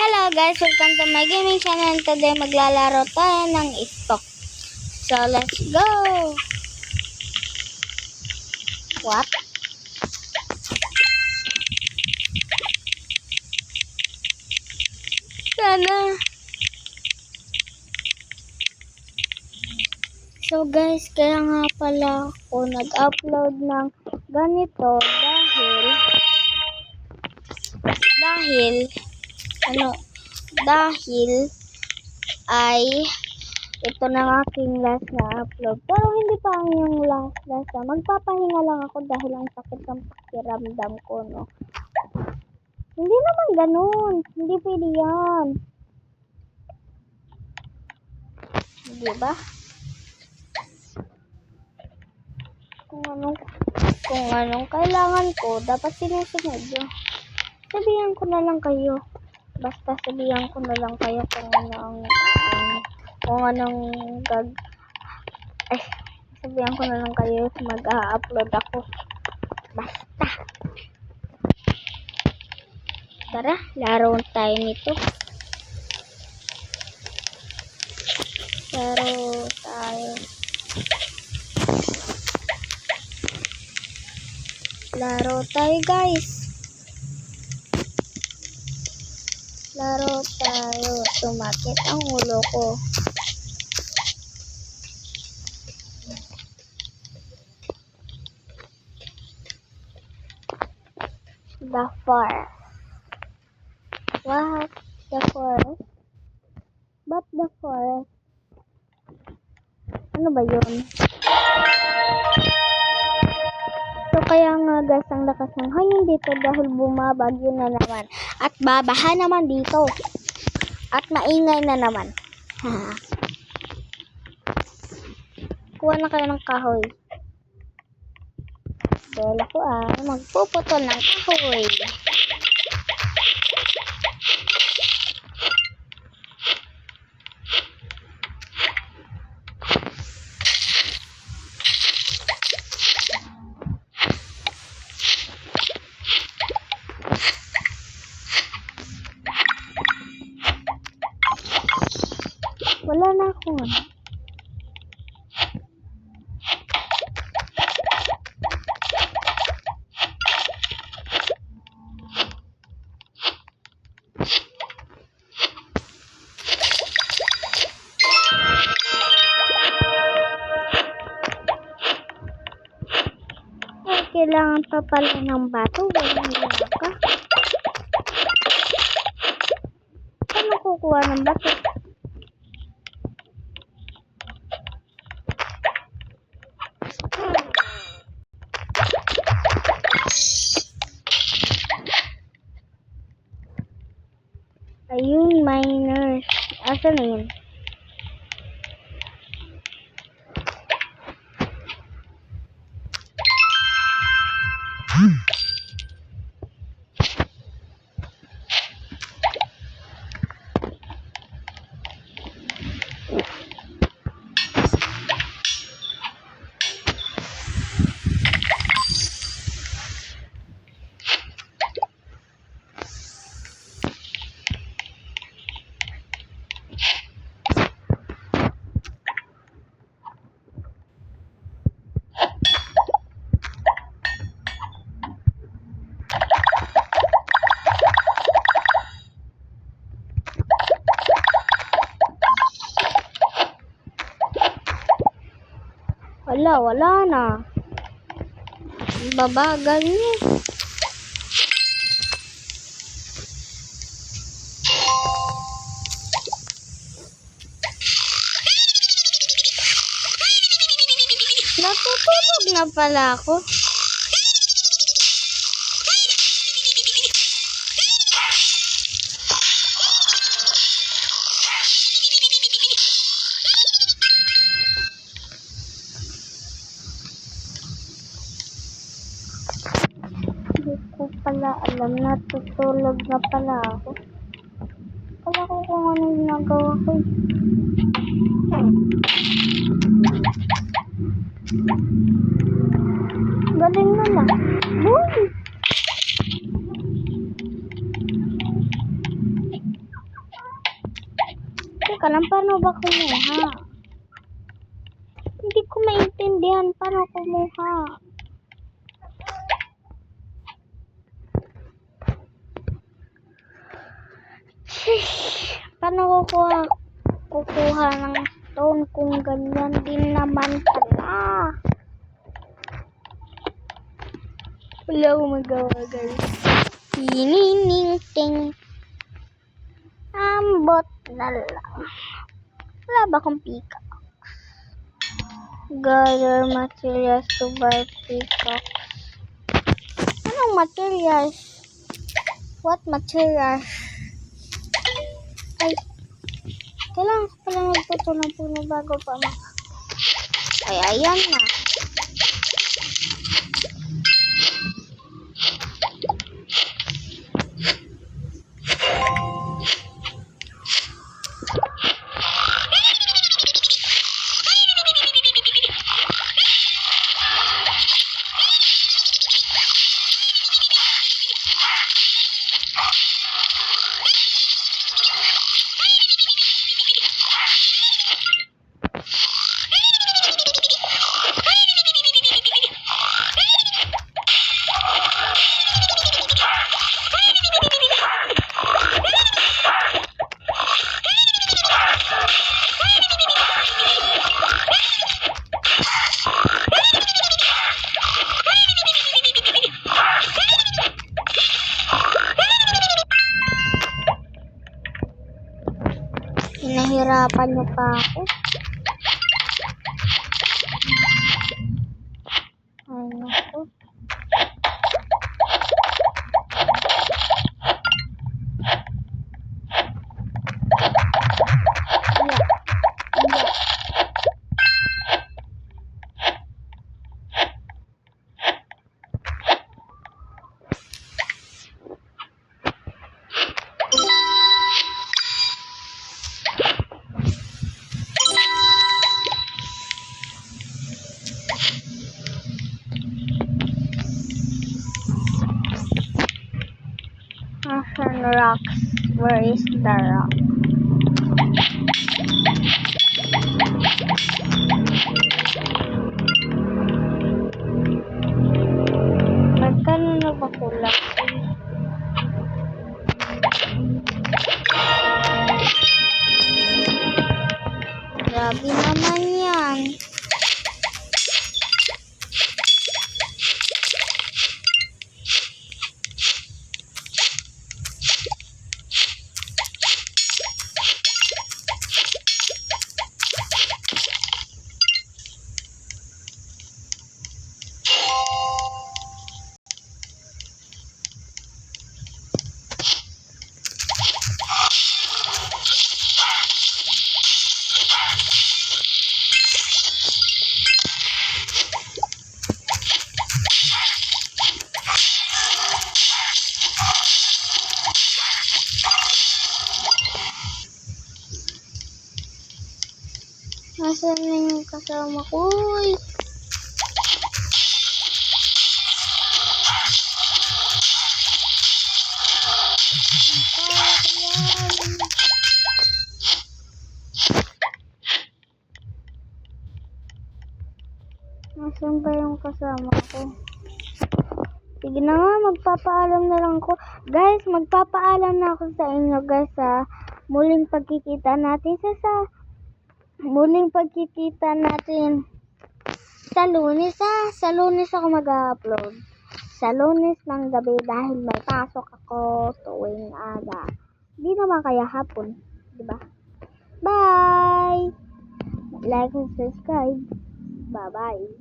Hello guys, welcome to my gaming channel. Today maglalaro tayo ng stock. So let's go! What? Sana. So guys, kaya nga pala ako nag-upload ng ganito dahil dahil ano dahil ay ito na aking last na upload. Pero hindi pa ang yung last last na. Magpapahinga lang ako dahil ang sakit ng pakiramdam ko, no. Hindi naman ganun. Hindi pwede yan. Di ba? Kung anong, kung anong kailangan ko, dapat sinusunod yun. Sabihan ko na lang kayo. Basta sabihan ko na lang kayo kung ano ang, um, kung anong gag... Ay, sabihan ko na lang kayo mag-upload ako. Basta. Tara, laro tayo nito. Laro tayo. Laro tayo guys. Laro tayo. Sumakit ang ulo ko. The forest. What? The forest? Ba't the forest? Ano ba yun? Kaya nga guys, ang lakas ng hangin dito dahil bumabagyo na naman. At babaha naman dito. At maingay na naman. Ha. Kuha na kayo ng kahoy. Dahil ako ah, magpuputol ng kahoy. Wala na ako. Ay, kailangan pa pala ng bato. Walang laka. Paano kukuha ng bato? hoşçakalın. Wala, wala na. Babagal niya. Natutulog na pala ako. Ko pala alam na tutulog na pala ako. Kala ko kung ano yung ginagawa ko. eh. Galing na na. Boom! Teka lang, paano ba kumuha? Hindi ko maintindihan paano kumuha. Sheesh! Paano kukuha, kukuha ng stone kung ganyan din naman pala? Wala akong magawa, guys. Hinininting. Ambot na lang. Wala ba akong pickaxe? Gather materials to buy pickaxe. Anong materials? What materials? Ay, kailangan ko pala magputo ng puno bago pa mak... Ay, ayan na. Hinahirapan niyo pa ako. Rocks? Where is the rock? Nasaan na yung kasama ko? Uy! Nasaan ba yung kasama ko? Sige na nga, magpapaalam na lang ko. Guys, magpapaalam na ako sa inyo guys sa muling pagkikita natin sa sa muling pagkikita natin sa lunes ah. Sa lunes ako mag-upload. Sa lunes ng gabi dahil may pasok ako tuwing aga. Di naman kaya hapon. di ba? Bye! Like and subscribe. Bye-bye.